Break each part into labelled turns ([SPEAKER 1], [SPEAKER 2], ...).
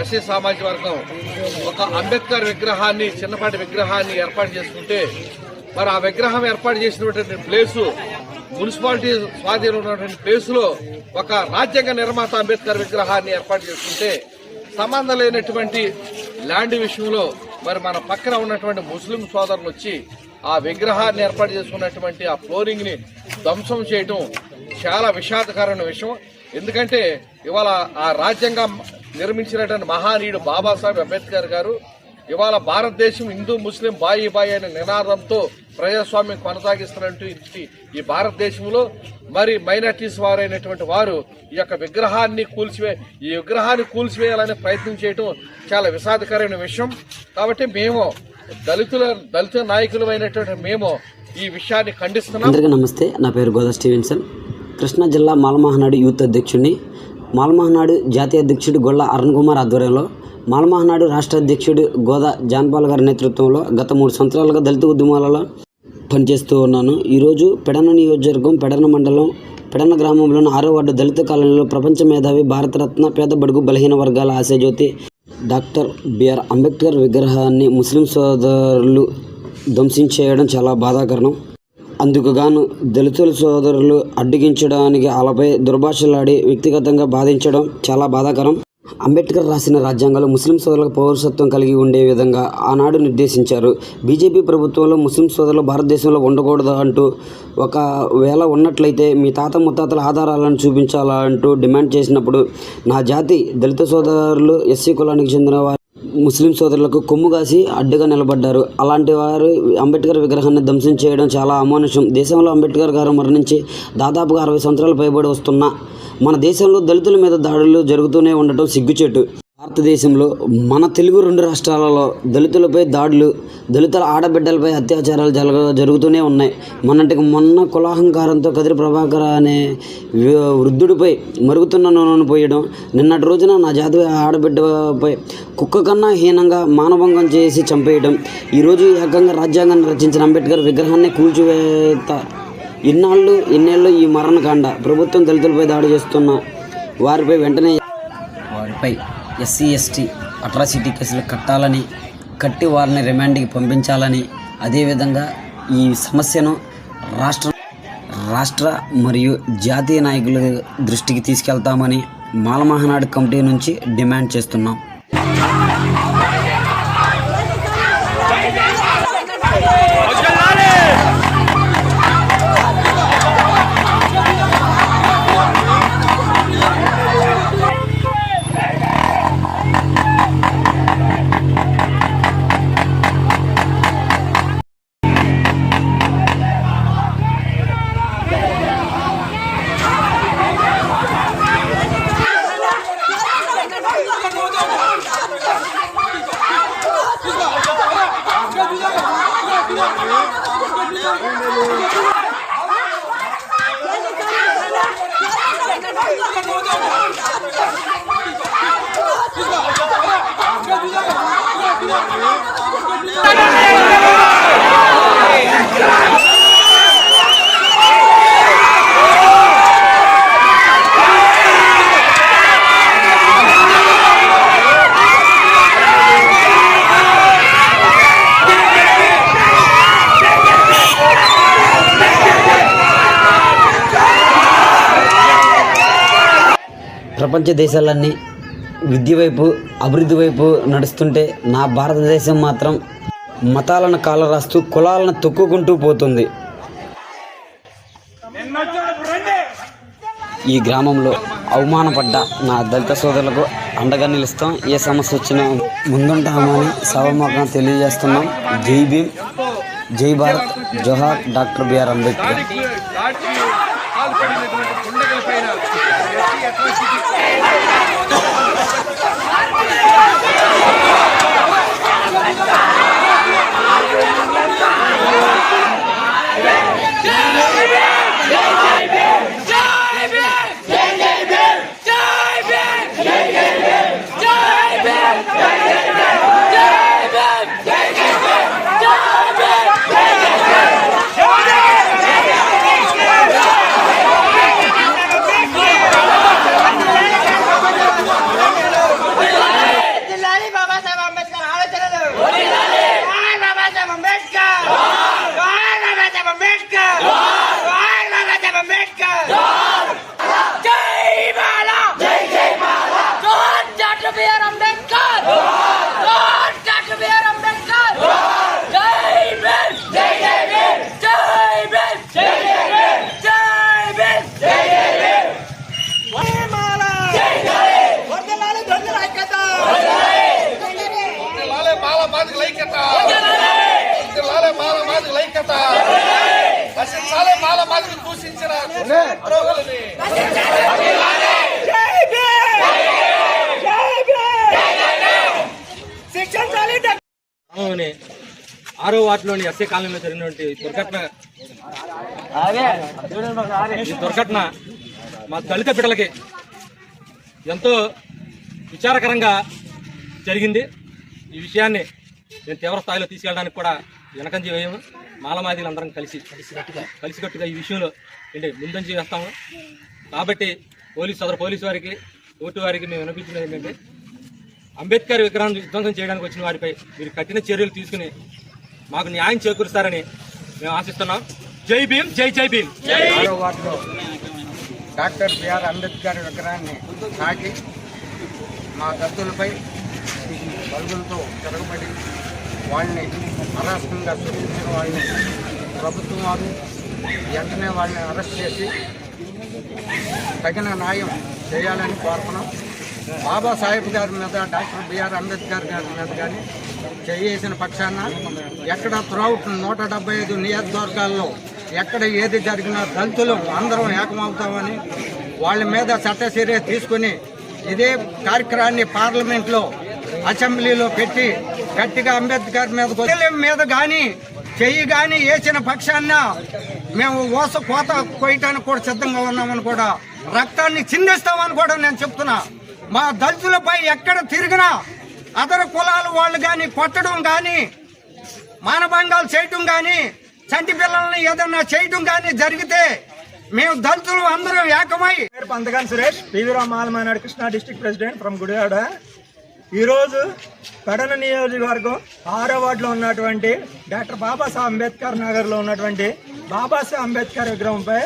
[SPEAKER 1] SC సామాజిక వర్గం ఒక అంబేద్కర్ విగ్రహాన్ని చిన్నపాటి విగ్రహాన్ని ఏర్పాటు చేసుకుంటే మరి ఆ విగ్రహం ఏర్పాటు చేసినటువంటి ప్లేసు మున్సిపాలిటీ స్వాధీనంలో ఉన్నటువంటి ప్లేసులో ఒక రాజ్యాంగ నిర్మాత అంబేద్కర్ విగ్రహాన్ని ఏర్పాటు చేసుకుంటే సంబంధం లేనటువంటి ల్యాండ్ విషయంలో మరి మన పక్కన ఉన్నటువంటి ముస్లిం సోదరులు వచ్చి ఆ విగ్రహాన్ని ఏర్పాటు చేసుకున్నటువంటి ఆ ఫ్లోరింగ్ని ధ్వంసం చేయటం చాలా విషాదకరమైన విషయం. ఎందుకంటే ఇవాళ ఆ రాజ్యాంగం నిర్మించినటువంటి మహానీయుడు బాబాసాహెబ్ అంబేద్కర్ గారు ఇవాళ భారతదేశం హిందూ ముస్లిం బాయి బాయి అనే నినాదంతో ప్రజాస్వామ్యం కొనసాగిస్తున్నటువంటి ఈ భారతదేశంలో. మరి మైనార్టీస్ వారైనటువంటి వారు ఈ యొక్క విగ్రహాన్ని కూల్చివే ఈ విగ్రహాన్ని కూల్చివేయాలని ప్రయత్నం చేయటం చాలా విషాదకరమైన విషయం. కాబట్టి మేము దళితుల దళిత నాయకులమైనటువంటి మేము ఈ విషయాన్ని ఖండిస్తున్నాం.
[SPEAKER 2] నమస్తే. నా పేరు గోదా స్టీవెన్సన్. కృష్ణా జిల్లా మాలమహనాడు యూత్ అధ్యక్షుడిని మాలమహనాడు జాతీయ అధ్యక్షుడు గొల్ల అరుణ్ కుమార్ ఆధ్వర్యంలో మాలమహనాడు రాష్ట్ర అధ్యక్షుడు గోదా జాన్పాల్ గారి నేతృత్వంలో గత మూడు సంవత్సరాలుగా దళిత ఉద్యమాలలో పనిచేస్తూ ఉన్నాను. ఈరోజు పెడన నియోజకవర్గం పెడన మండలం పెడన గ్రామంలోని ఆరో వార్డు దళిత కాలనీలో ప్రపంచ మేధావి భారతరత్న పేద బడుగు బలహీన వర్గాల ఆశయజ్యోతి డాక్టర్ బిఆర్ అంబేద్కర్ విగ్రహాన్ని ముస్లిం సోదరులు ధ్వంసం చేయడం చాలా బాధాకరణం అందుకుగాను దళితుల సోదరులు అడ్డగించడానికి వాళ్ళపై దుర్భాషలాడి వ్యక్తిగతంగా బాధించడం చాలా బాధాకరం. అంబేద్కర్ రాసిన రాజ్యాంగాలు ముస్లిం సోదరులకు పౌరసత్వం కలిగి ఉండే విధంగా ఆనాడు నిర్దేశించారు. బీజేపీ ప్రభుత్వంలో ముస్లిం సోదరులు భారతదేశంలో ఉండకూడదు అంటూ ఒకవేళ ఉన్నట్లయితే మీ తాత ముత్తాతల ఆధారాలను చూపించాలా అంటూ డిమాండ్ చేసినప్పుడు నా జాతి దళిత సోదరులు ఎస్సీ కులానికి చెందిన వారు ముస్లిం సోదరులకు కొమ్ము కాసి అడ్డుగా నిలబడ్డారు. అలాంటి వారు అంబేద్కర్ విగ్రహాన్ని ధ్వంసం చేయడం చాలా అమానుషం. దేశంలో అంబేద్కర్ గారు మరణించి దాదాపుగా అరవై సంవత్సరాలు పైబడి వస్తున్న మన దేశంలో దళితుల మీద దాడులు జరుగుతూనే ఉండటం సిగ్గుచేటు. భారతదేశంలో మన తెలుగు రెండు రాష్ట్రాలలో దళితులపై దాడులు దళితుల ఆడబిడ్డలపై అత్యాచారాలు జరగ జరుగుతూనే ఉన్నాయి. మొన్నటికి మొన్న కులాహంకారంతో కదిరి ప్రభాకర్ అనే వృద్ధుడిపై మరుగుతున్న నూనెను పోయడం నిన్నటి రోజున నా జాతి ఆడబిడ్డపై కుక్క కన్నా హీనంగా మానభంగం చేసి చంపేయడం ఈరోజు ఏకంగా రాజ్యాంగాన్ని రచించిన అంబేద్కర్ విగ్రహాన్ని కూల్చివేత ఇన్నాళ్ళు ఇన్నేళ్ళు ఈ మరణకాండ ప్రభుత్వం దళితులపై దాడి చేస్తున్న వారిపై వెంటనే వారిపై ఎస్సీ ఎస్టీ అట్రాసిటీ కేసులు కట్టాలని కట్టి వారిని రిమాండ్కి పంపించాలని అదేవిధంగా ఈ సమస్యను రాష్ట్ర రాష్ట్ర మరియు జాతీయ నాయకుల దృష్టికి తీసుకెళ్తామని మాలమహనాడు కమిటీ నుంచి డిమాండ్ చేస్తున్నాం. ప్రపంచ దేశాలన్నీ విద్య వైపు అభివృద్ధి వైపు నడుస్తుంటే నా భారతదేశం మాత్రం మతాలను కాలరాస్తూ కులాలను తొక్కుకుంటూ పోతుంది. ఈ గ్రామంలో అవమానపడ్డ నా దళిత సోదరులకు అండగా నిలుస్తాం. ఏ సమస్య వచ్చినా ముందుంటామని సభముఖంగా తెలియజేస్తున్నాం. జై భీమ్ జై భారత్ జోహార్ డాక్టర్ బిఆర్ అంబేద్కర్.
[SPEAKER 1] దాడికి Yeah. దూషించిన
[SPEAKER 3] ఆరో వార్డులోని ఎస్ఏ కాలనీలో జరిగినటువంటి దుర్ఘటన. ఈ దుర్ఘటన మా దళిత బిడ్డలకి ఎంతో విచారకరంగా జరిగింది. ఈ విషయాన్ని నేను తీవ్ర స్థాయిలో తీసుకెళ్ళడానికి కూడా వెనకంజి వేయము. మాలమాదిలు అందరం కలిసి కలిసికట్టుగా. కలిసికట్టుగా ఈ విషయంలో ఏంటి ముందంజి వేస్తాము. కాబట్టి పోలీసు సదరు పోలీసు వారికి కోర్టు వారికి మేము వినిపించినది ఏంటంటే అంబేద్కర్ విగ్రహం విధ్వంసం చేయడానికి వచ్చిన వారిపై మీరు కఠిన చర్యలు తీసుకుని మాకు న్యాయం చేకూరుస్తారని మేము ఆశిస్తున్నాం. జై భీమ్ జై జై భీమ్.
[SPEAKER 4] వార్డులో డాక్టర్ బిఆర్ అంబేద్కర్ విగ్రహాన్ని తాకి మా దత్తులపై బల్బులతో తిరగబడి వాళ్ళని అరాష్ట్రంగా సూచించిన వాళ్ళని ప్రభుత్వం వారు వెంటనే వాళ్ళని అరెస్ట్ చేసి తగిన న్యాయం చేయాలని కోరుతున్నాం. బాబాసాహెబ్ గారి మీద డాక్టర్ బిఆర్ అంబేద్కర్ గారి మీద కానీ చేసిన పక్షాన ఎక్కడ త్రౌట్ నూట డెబ్బై ఐదు నియోజకవర్గాల్లో ఎక్కడ ఏది జరిగినా దళితులు అందరం ఏకమవుతామని వాళ్ళ మీద చట్ట చర్య తీసుకుని ఇదే కార్యక్రమాన్ని పార్లమెంట్లో అసెంబ్లీలో పెట్టి గట్టిగా అంబేద్కర్ మీద కొ- మీద కానీ చెయ్యి కానీ వేసిన పక్షాన్న మేము ఓస కోత కొయ్యటానికి కూడా సిద్ధంగా ఉన్నామని కూడా రక్తాన్ని చిందిస్తామని కూడా నేను చెప్తున్నా. మా దళితులపై ఎక్కడ తిరిగినా అదర కులాల వాళ్ళు కానీ కొట్టడం కానీ మానభంగాలు చేయటం కానీ చంటి పిల్లల్ని ఏదన్నా చేయటం కానీ జరిగితే మేము దళితులు అందరం ఏకమై
[SPEAKER 5] పేరు Pantagani Suresh PV Rao Mala Mahanadu Krishna district president from Gudivada. ఈరోజు పెడన నియోజకవర్గం ఆరో వార్డులో ఉన్నటువంటి డాక్టర్ బాబాసాహెబ్ అంబేద్కర్ నగర్లో ఉన్నటువంటి బాబాసాహెబ్ అంబేద్కర్ విగ్రహంపై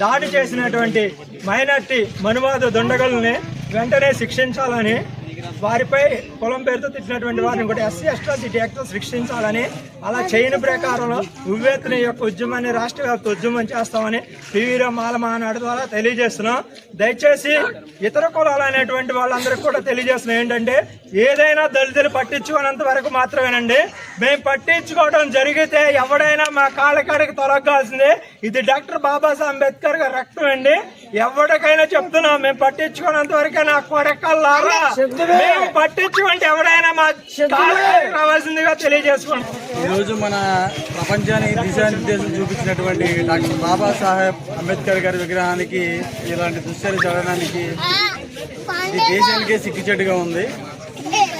[SPEAKER 5] దాడి చేసినటువంటి మైనార్టీ మనువాద దుండగుల్ని వెంటనే శిక్షించాలని వారిపై కులం పేరుతో తిట్టినటువంటి వారిని కూడా ఎస్సీ ఎస్టీ యాక్ట్ శిక్షించాలని అలా చేయని ప్రకారంలో ఉవ్వెత్తున యొక్క ఉద్యమాన్ని రాష్ట్ర వ్యాప్త ఉద్యమం చేస్తామని పివిర మాల మహానాడు ద్వారా తెలియజేస్తున్నాం. దయచేసి ఇతర కులాలు అనేటువంటి వాళ్ళందరికీ కూడా తెలియజేస్తున్నాం. ఏంటంటే ఏదైనా దళితులు పట్టించుకున్నంత వరకు మాత్రమేనండి. మేము పట్టించుకోవడం జరిగితే ఎవడైనా మా కాళ్ళకాడికి తొలగాల్సిందే. ఇది డాక్టర్ బాబాసాహెబ్ అంబేద్కర్ గారి రక్తం అండి. ఎవరికైనా చెప్తున్నాం మేము పట్టించుకున్నంత వరకే నా కొడకల్లారా? మేము పట్టించుకుంటే ఎవడైనా మా రావాల్సిందిగా తెలియజేసుకోండి
[SPEAKER 6] ఈరోజు మన ప్రపంచానికి దిశానిర్దేశం చూపించినటువంటి డాక్టర్ బాబాసాహెబ్ అంబేద్కర్ గారి విగ్రహానికి ఇలాంటి దుశ్చర్య జరగడానికి ఇది దేశానికే సిగ్గుచెట్టుగా ఉంది.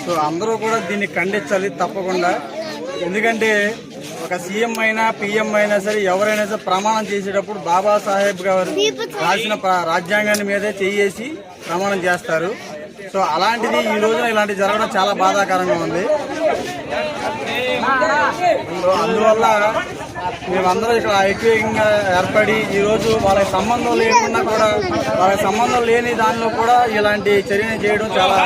[SPEAKER 6] సో అందరూ కూడా దీన్ని ఖండించాలి తప్పకుండా. ఎందుకంటే ఒక సీఎం అయినా పిఎం అయినా సరే ఎవరైనా సరే ప్రమాణం చేసేటప్పుడు బాబాసాహెబ్ గారు రాసిన రాజ్యాంగాన్ని మీదే చేసి ప్రమాణం చేస్తారు. సో అలాంటిది ఈ రోజున ఇలాంటి జరగడం చాలా బాధాకరంగా ఉంది. అందువల్ల మేమందరం ఇక్కడ ఐక్యంగా ఏర్పడి ఈరోజు వాళ్ళకి సంబంధం లేకుండా కూడా వాళ్ళకి సంబంధం లేని దానిలో కూడా ఇలాంటి చర్యలు చేయడం చాలా